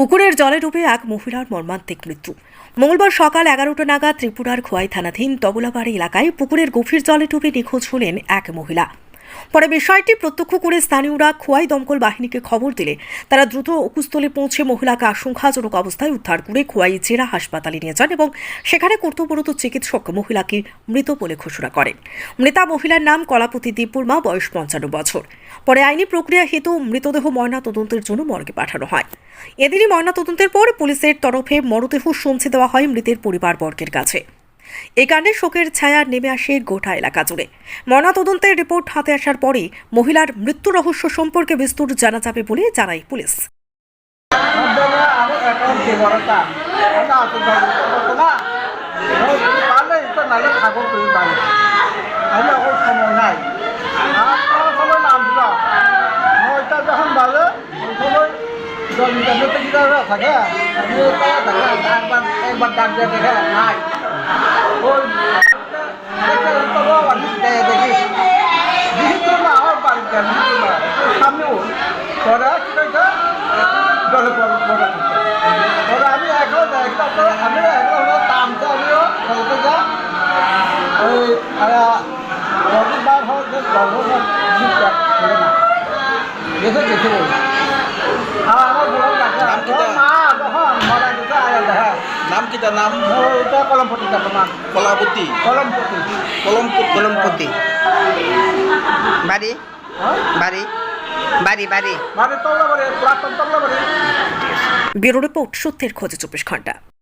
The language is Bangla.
পুকুরের জলে ডুবে এক মহিলার মর্মান্তিক মৃত্যু। মঙ্গলবার সকাল এগারোটা নাগাদ ত্রিপুরার খোয়াই থানাধীন তবলাবাড়ি এলাকায় পুকুরের গভীর জলে ডুবে নিখোঁজ হলেন এক মহিলা। পরে বিষয়টি প্রত্যক্ষ করে স্থানীয়রা খোয়াই দমকল বাহিনীকে খবর দিলে তারা দ্রুত অকুস্থলে পৌঁছে মহিলাকে আশঙ্কাজনক অবস্থায় উদ্ধার করে খোয়াই জেলা হাসপাতালে নিয়ে যান এবং সেখানে কর্তব্যরত চিকিৎসক মহিলাকে মৃত বলে ঘোষণা করেন। মৃতা মহিলার নাম কলাপতি দীপুরমা বয়স পঞ্চান্ন বছর। পরে আইনি প্রক্রিয়া হেতু মৃতদেহ ময়না তদন্তের জন্য মর্গে পাঠানো হয়। এদিনই ময়না তদন্তের পর পুলিশের তরফে মরদেহ সঞ্চে দেওয়া হয় মৃতের পরিবারবর্গের কাছে। এই কাণ্ডে শোকের ছায়া নেমে আসে গোটা এলাকা জুড়ে ময়নাতদন্তের রিপোর্ট হাতে আসার পরে মহিলার মৃত্যু রহস্য সম্পর্কে বিস্তর জানা যাবে বলে জানায় পুলিশ আপনারা আমার অ্যাকাউন্ট দিয়ে বড়টা এটা আছে বলতো না পারলে এটা নালে ঠাকুর করে পারে আমি এখন সময় নাই আর কোনো সময় নাম দিল নয়টা যখন বাজে ওই সময় জল ইন্টারনেটে কিনা থাকে আমি তারা থাকে একবার একবার ডাক দিয়ে দেখে নাই ওই দেখতে দেখতে বাড়ি দেখি যেহেতু না আমার বাড়িতে সামনে ওই তোরা কি কইছে পড়া ওরা আমি এখন একটা আমি এখন তামতে আমিও খেলতে যা ওই রবিবার হোক খেলে না দেখে দেখে বলি আর আমার বড় কি মা যখন মারা গেছে আয়া দেখা নাম কি তার নাম ওইটা কলমপতি কাকা মা কলাবতী কলমপতি কলমপুর কলমপতি বাড়ি হ্যাঁ বাড়ি বাড়ি। বাড়ি তবলা বাড়ি তবলা বাড়ি। ব্যুরো রিপোর্ট সত্যের খোঁজে চব্বিশ ঘণ্টা।